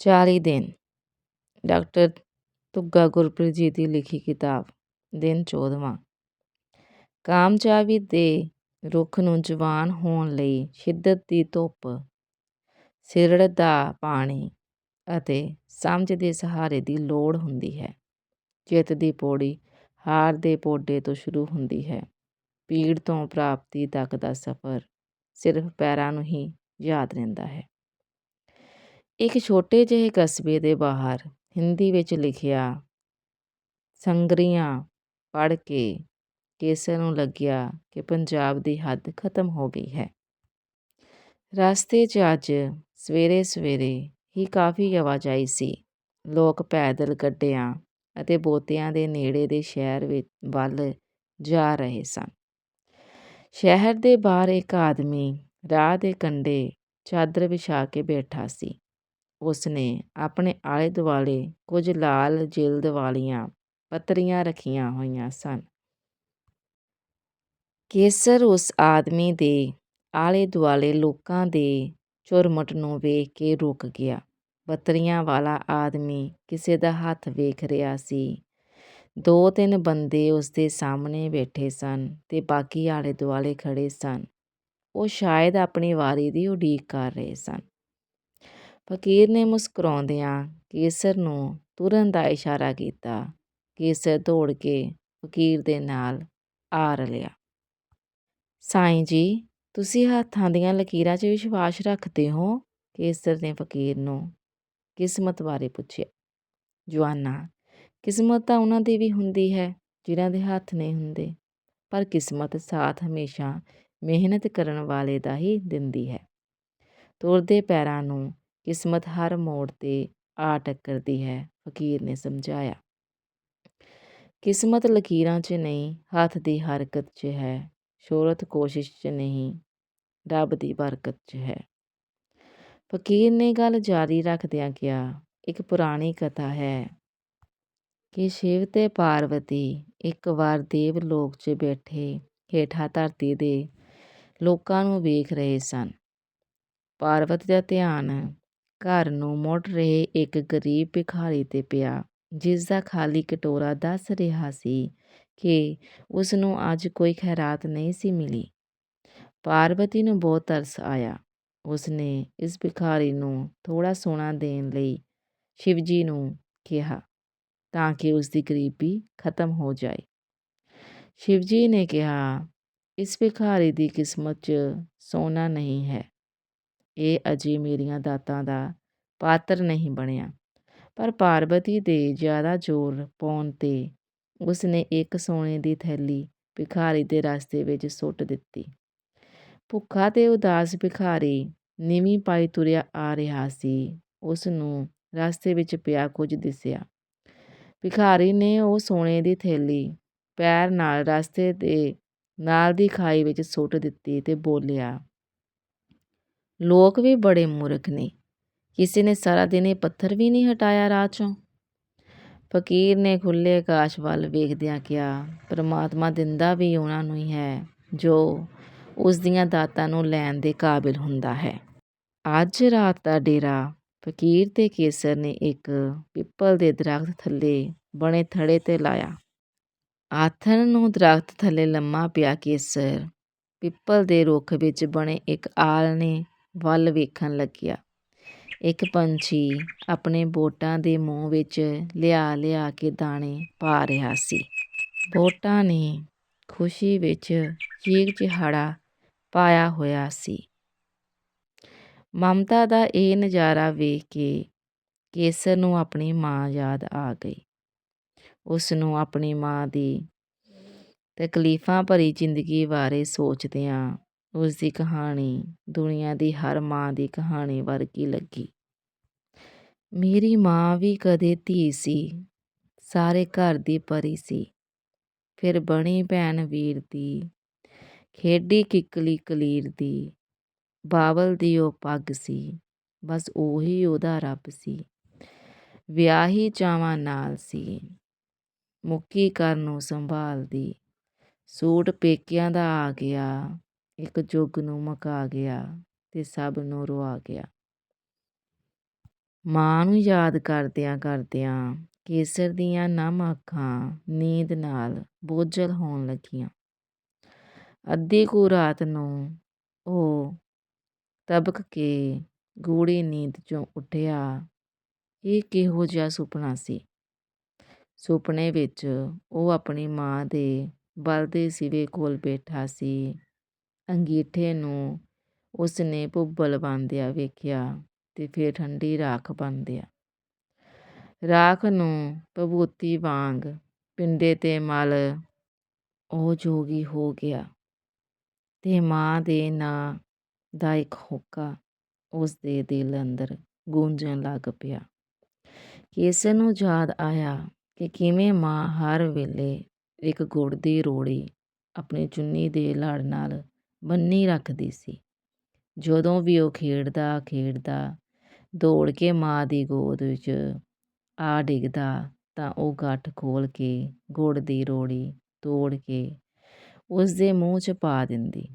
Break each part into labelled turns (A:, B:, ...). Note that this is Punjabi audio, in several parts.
A: 40 ਦਿਨ ਡਾਕਟਰ ਧੁੱਗਾ ਗੁਰਪ੍ਰੀਤ ਜੀ ਦੀ ਲਿਖੀ ਕਿਤਾਬ ਦਿਨ 14ਵਾਂ ਕਾਮਯਾਬੀ ਦੇ ਰੁੱਖ ਨੂੰ ਜਵਾਨ ਹੋਣ ਲਈ ਸ਼ਿੱਦਤ ਦੀ ਧੁੱਪ ਸਿਰੜ ਦਾ ਪਾਣੀ ਅਤੇ ਸਮਝ ਦੇ ਸਹਾਰੇ ਦੀ ਲੋੜ ਹੁੰਦੀ ਹੈ ਜਿੱਤ ਦੀ ਪੌੜੀ ਹਾਰ ਦੇ ਪੌਡੇ ਤੋਂ ਸ਼ੁਰੂ ਹੁੰਦੀ ਹੈ ਪੀੜ ਤੋਂ ਪ੍ਰਾਪਤੀ ਤੱਕ ਦਾ ਸਫ਼ਰ ਸਿਰਫ ਪੈਰਾਂ ਨੂੰ ਹੀ ਯਾਦ ਰਹਿੰਦਾ ਹੈ ਇੱਕ ਛੋਟੇ ਜਿਹੇ ਕਸਬੇ ਦੇ ਬਾਹਰ ਹਿੰਦੀ ਵਿੱਚ ਲਿਖਿਆ, ਸੰਗਰੀਆਂ ਪੜ੍ਹ ਕੇ ਕੇਸਰ ਨੂੰ ਲੱਗਿਆ ਕਿ ਪੰਜਾਬ ਦੀ ਹੱਦ ਖਤਮ ਹੋ ਗਈ ਹੈ। ਰਸਤੇ 'ਚ ਅੱਜ ਸਵੇਰੇ ਸਵੇਰੇ ਹੀ ਕਾਫੀ ਆਵਾਜਾਈ ਸੀ। ਲੋਕ ਪੈਦਲ ਗੱਡਿਆਂ ਅਤੇ ਬੋਤਿਆਂ ਦੇ ਨੇੜੇ ਦੇ ਸ਼ਹਿਰ ਵਿੱਚ ਵੱਲ ਜਾ ਰਹੇ ਸਨ। ਸ਼ਹਿਰ ਦੇ ਬਾਹਰ ਇੱਕ ਆਦਮੀ ਰਾਹ ਦੇ ਕੰਢੇ ਚਾਦਰ ਵਿਛਾ ਕੇ ਬੈਠਾ ਸੀ। ਉਸਨੇ ਆਪਣੇ ਆਲੇ ਦੁਆਲੇ ਕੁਝ ਲਾਲ ਜਿਲਦ ਵਾਲੀਆਂ ਪੱਤਰੀਆਂ ਰੱਖੀਆਂ ਹੋਈਆਂ ਸਨ। ਕੇਸਰ ਉਸ ਆਦਮੀ ਦੇ ਆਲੇ ਦੁਆਲੇ ਲੋਕਾਂ ਦੇ ਝੁਰਮਟ ਨੂੰ ਵੇਖ ਕੇ ਰੁਕ ਗਿਆ। ਬੱਤਰੀਆਂ ਵਾਲਾ ਆਦਮੀ ਕਿਸੇ ਦਾ ਹੱਥ ਵੇਖ ਰਿਹਾ ਸੀ। ਦੋ ਤਿੰਨ ਬੰਦੇ ਉਸ ਦੇ ਸਾਹਮਣੇ ਬੈਠੇ ਸਨ ਤੇ ਬਾਕੀ ਆਲੇ ਦੁਆਲੇ ਖੜੇ ਸਨ। ਉਹ ਸ਼ਾਇਦ ਆਪਣੀ ਵਾਰੀ ਦੀ ਉਡੀਕ ਕਰ ਰਹੇ ਸਨ। ਫਕੀਰ ਨੇ ਮੁਸਕਰਾਉਂਦਿਆਂ ਕੇਸਰ ਨੂੰ ਤੁਰਨ ਦਾ ਇਸ਼ਾਰਾ ਕੀਤਾ। ਕੇਸਰ ਦੌੜ ਕੇ ਫਕੀਰ ਦੇ ਨਾਲ ਆ ਰਲਿਆ। ਸਾਈਂ ਜੀ, ਤੁਸੀਂ ਹੱਥਾਂ ਦੀਆਂ ਲਕੀਰਾਂ 'ਚ ਵਿਸ਼ਵਾਸ ਰੱਖਦੇ ਹੋ? ਕੇਸਰ ਨੇ ਫਕੀਰ ਨੂੰ ਕਿਸਮਤ ਬਾਰੇ ਪੁੱਛਿਆ। ਜਵਾਨਾ, ਕਿਸਮਤ ਤਾਂ ਉਹਨਾਂ ਦੀ ਵੀ ਹੁੰਦੀ ਹੈ, ਜਿਨ੍ਹਾਂ ਦੇ ਹੱਥ ਨਹੀਂ ਹੁੰਦੇ। ਪਰ ਕਿਸਮਤ ਸਾਥ ਹਮੇਸ਼ਾ ਮਿਹਨਤ ਕਰਨ ਵਾਲੇ ਦਾ ਹੀ ਦਿੰਦੀ ਹੈ। ਤੁਰਦੇ ਪੈਰਾਂ ਨੂੰ ਕਿਸਮਤ ਹਰ ਮੋੜ 'ਤੇ ਆ ਟੱਕਰਦੀ ਹੈ, ਫਕੀਰ ਨੇ ਸਮਝਾਇਆ। ਕਿਸਮਤ ਲਕੀਰਾਂ 'ਚ ਨਹੀਂ, ਹੱਥ ਦੀ ਹਰਕਤ 'ਚ ਹੈ, ਸ਼ੋਹਰਤ ਕੋਸ਼ਿਸ਼ 'ਚ ਨਹੀਂ, ਰੱਬ ਦੀ ਬਰਕਤ 'ਚ ਹੈ। ਫਕੀਰ ਨੇ ਗੱਲ ਜਾਰੀ ਰੱਖਦਿਆਂ ਕਿਹਾ, ਇੱਕ ਪੁਰਾਣੀ ਕਥਾ ਹੈ ਕਿ ਸ਼ਿਵ ਤੇ ਪਾਰਵਤੀ ਇੱਕ ਵਾਰ ਦੇਵ ਲੋਕ 'ਚ ਬੈਠੇ ਹੇਠਾਂ ਧਰਤੀ ਦੇ ਲੋਕਾਂ ਨੂੰ ਵੇਖ ਰਹੇ ਸਨ। ਪਾਰਵਤੀ ਦਾ ਧਿਆਨ ਘਰ ਨੂੰ ਮੁੜ ਰਹੇ ਇੱਕ ਗਰੀਬ ਭਿਖਾਰੀ ਤੇ ਪਿਆ ਜਿਸ ਦਾ ਖਾਲੀ ਕਟੋਰਾ ਦੱਸ ਰਿਹਾ ਸੀ ਕਿ ਉਸ ਨੂੰ ਅੱਜ ਕੋਈ ਖੈਰਾਤ ਨਹੀਂ ਸੀ ਮਿਲੀ। ਪਾਰਵਤੀ ਨੂੰ ਬਹੁਤ ਤਰਸ ਆਇਆ। ਉਸ ਨੇ ਇਸ ਭਿਖਾਰੀ ਨੂੰ ਥੋੜ੍ਹਾ ਸੋਨਾ ਦੇਣ ਲਈ ਸ਼ਿਵਜੀ ਨੂੰ ਕਿਹਾ ਤਾਂ ਕਿ ਉਸ ਦੀ ਗਰੀਬੀ ਖਤਮ ਹੋ ਜਾਏ। ਸ਼ਿਵਜੀ ਨੇ ਕਿਹਾ, ਇਸ ਭਿਖਾਰੀ ਦੀ ਕਿਸਮਤ 'ਚ ਸੋਨਾ ਨਹੀਂ ਹੈ। ਇਹ ਅਜੇ ਮੇਰੀਆਂ ਦਾਤਾਂ ਦਾ ਪਾਤਰ ਨਹੀਂ ਬਣਿਆ। ਪਰ ਪਾਰਵਤੀ ਦੇ ਜ਼ਿਆਦਾ ਜ਼ੋਰ ਪਾਉਣ 'ਤੇ ਉਸ ਨੇ ਇੱਕ ਸੋਨੇ ਦੀ ਥੈਲੀ ਭਿਖਾਰੀ ਦੇ ਰਸਤੇ ਵਿੱਚ ਸੁੱਟ ਦਿੱਤੀ। ਭੁੱਖਾ ਤੇ ਉਦਾਸ ਭਿਖਾਰੀ ਨੀਵੀਂ ਪਾਈ ਤੁਰਿਆ ਆ ਰਿਹਾ ਸੀ। ਉਸ ਨੂੰ ਰਸਤੇ ਵਿੱਚ ਪਿਆ ਕੁਝ ਦਿਸਿਆ। ਭਿਖਾਰੀ ਨੇ ਉਹ ਸੋਨੇ ਦੀ ਥੈਲੀ ਪੈਰ ਨਾਲ ਰਸਤੇ ਦੇ ਨਾਲ ਦੀ ਖਾਈ ਵਿੱਚ ਸੁੱਟ ਦਿੱਤੀ ਤੇ ਬੋਲਿਆ ਲੋਕ ਵੀ ਬੜੇ ਮੂਰਖ ਨੇ। ਕਿਸੇ ਨੇ ਸਾਰਾ ਦਿਨ ਇਹ ਪੱਥਰ ਵੀ ਨਹੀਂ ਹਟਾਇਆ ਰਾਹ ਚੋਂ ਫਕੀਰ ਨੇ ਖੁੱਲ੍ਹੇ ਆਕਾਸ਼ ਵੱਲ ਵੇਖਦਿਆਂ ਕਿਹਾ, ਪਰਮਾਤਮਾ ਦਿੰਦਾ ਵੀ ਉਹਨਾਂ ਨੂੰ ਹੀ ਹੈ, ਜੋ ਉਸ ਦੀਆਂ ਦਾਤਾਂ ਨੂੰ ਲੈਣ ਦੇ ਕਾਬਿਲ ਹੁੰਦਾ ਹੈ। ਅੱਜ ਰਾਤ ਦਾ ਡੇਰਾ, ਫਕੀਰ ਤੇ ਕੇਸਰ ਨੇ ਇੱਕ ਪਿੱਪਲ ਦੇ ਦਰਖਤ ਥੱਲੇ ਬਣੇ ਥੜੇ ਤੇ ਲਾਇਆ। ਆਥਣ ਨੂੰ ਦਰਖਤ ਥੱਲੇ ਲੰਮਾ ਪਿਆ ਕੇਸਰ। ਪਿੱਪਲ ਦੇ ਰੁੱਖ ਵਿੱਚ ਬਣੇ ਇੱਕ ਆਲ ਨੇ ਵੱਲ ਵੇਖਣ ਲੱਗਿਆ। ਇੱਕ ਪੰਛੀ ਆਪਣੇ ਬੋਟਾਂ ਦੇ ਮੂੰਹ ਵਿੱਚ ਲਿਆ ਲਿਆ ਕੇ ਦਾਣੇ ਪਾ ਰਿਹਾ ਸੀ। ਬੋਟਾਂ ਨੇ ਖੁਸ਼ੀ ਵਿੱਚ ਚੀਕ ਚਿਹਾੜਾ ਪਾਇਆ ਹੋਇਆ ਸੀ। ਮਮਤਾ ਦਾ ਇਹ ਨਜ਼ਾਰਾ ਵੇਖ ਕੇ ਕੇਸਰ ਨੂੰ ਆਪਣੀ ਮਾਂ ਯਾਦ ਆ ਗਈ। ਉਸ ਨੂੰ ਆਪਣੀ ਮਾਂ ਦੀ ਤਕਲੀਫਾਂ ਭਰੀ ਜ਼ਿੰਦਗੀ ਬਾਰੇ ਸੋਚਦਿਆਂ ਉਸ ਦੀ ਕਹਾਣੀ ਦੁਨੀਆ ਦੀ ਹਰ ਮਾਂ ਦੀ ਕਹਾਣੀ ਵਰਗੀ ਲੱਗੀ। ਮੇਰੀ ਮਾਂ ਵੀ ਕਦੇ ਧੀ ਸੀ, ਸਾਰੇ ਘਰ ਦੀ ਪਰੀ ਸੀ। ਫਿਰ ਬਣੀ ਭੈਣ ਵੀਰ ਦੀ, ਖੇਡੀ ਕਿਕਲੀ ਕਲੀਰ ਦੀ। ਬਾਵਲ ਦੀ ਉਹ ਪੱਗ ਸੀ, ਬਸ ਉਹੀ ਉਹਦਾ ਰੱਬ ਸੀ। ਵਿਆਹੀ ਚਾਵਾਂ ਨਾਲ ਸੀ, ਮੁੱਕੀ ਕਰਨ ਨੂੰ ਸੰਭਾਲਦੀ। ਸੂਟ ਪੇਕਿਆਂ ਦਾ ਆ ਗਿਆ ਇੱਕ ਜੁੱਗ ਨੂੰ ਮਕਾ ਗਿਆ ਤੇ ਸਭ ਨੂੰ ਰੁਆ ਗਿਆ। ਮਾਂ ਨੂੰ ਯਾਦ ਕਰਦਿਆਂ ਕਰਦਿਆਂ ਕੇਸਰ ਦੀਆਂ ਨਮ ਅੱਖਾਂ ਨੀਂਦ ਨਾਲ ਬੋਝਲ ਹੋਣ ਲੱਗੀਆਂ। ਅੱਧੀ ਕੁ ਰਾਤ ਨੂੰ ਉਹ ਤਬਕ ਕੇ ਗੂੜੀ ਨੀਂਦ 'ਚੋਂ ਉੱਠਿਆ। ਇਹ ਕਿਹੋ ਜਿਹਾ ਸੁਪਨਾ ਸੀ? ਸੁਪਨੇ ਵਿੱਚ ਉਹ ਆਪਣੀ ਮਾਂ ਦੇ ਬਲਦੇ ਸਿਵੇ ਕੋਲ ਬੈਠਾ ਸੀ। ਅੰਗੀਠੇ ਨੂੰ ਉਸਨੇ ਭੁੱਬਲ ਬਣਦਿਆਂ ਵੇਖਿਆ ਅਤੇ ਫਿਰ ਠੰਡੀ ਰਾਖ ਬਣਦਿਆਂ ਰਾਖ ਨੂੰ ਭਭੂਤੀ ਵਾਂਗ ਪਿੰਡੇ ਤੇ ਮਲ ਉਹ ਜੋਗੀ ਹੋ ਗਿਆ ਅਤੇ ਮਾਂ ਦੇ ਨਾਂ ਦਾ ਇੱਕ ਹੋਕਾ ਉਸ ਦੇ ਦਿਲ ਅੰਦਰ ਗੂੰਜਣ ਲੱਗ ਪਿਆ। ਕੇਸਰ ਨੂੰ ਯਾਦ ਆਇਆ ਕਿ ਕਿਵੇਂ ਮਾਂ ਹਰ ਵੇਲੇ ਇੱਕ ਗੁੜ ਦੀ ਰੋੜੀ ਆਪਣੀ ਚੁੰਨੀ ਦੇ ਲੜ ਨਾਲ ਬੰਨੀ ਰੱਖਦੀ ਸੀ। ਜਦੋਂ ਵੀ ਉਹ ਖੇਡਦਾ ਖੇਡਦਾ, ਦੌੜ ਕੇ ਮਾਂ ਦੀ ਗੋਦ ਵਿੱਚ ਆ ਡਿੱਗਦਾ, ਤਾਂ ਉਹ ਗੱਠ ਖੋਲ੍ਹ ਕੇ, ਗੁੜ ਦੀ ਰੋੜੀ ਤੋੜ ਕੇ ਉਸਦੇ ਮੂੰਹ 'ਚ ਪਾ ਦਿੰਦੀ।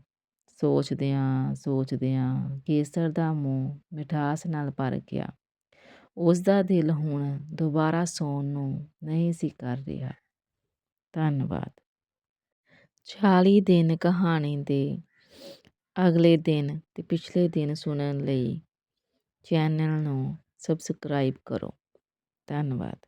A: ਸੋਚਦਿਆਂ ਸੋਚਦਿਆਂ ਕੇਸਰ ਦਾ ਮੂੰਹ ਮਿਠਾਸ ਨਾਲ ਭਰ ਗਿਆ। ਉਸਦਾ ਦਿਲ ਹੁਣ ਦੁਬਾਰਾ ਸੌਣ ਨੂੰ ਨਹੀਂ ਸੀ ਕਰ ਰਿਹਾ। ਧੰਨਵਾਦ। 40 ਦਿਨ ਕਹਾਣੀ ਦੇ ਅਗਲੇ ਦਿਨ ਅਤੇ ਪਿਛਲੇ ਦਿਨ ਸੁਣਨ ਲਈ ਚੈਨਲ ਨੂੰ ਸਬਸਕ੍ਰਾਈਬ ਕਰੋ। ਧੰਨਵਾਦ।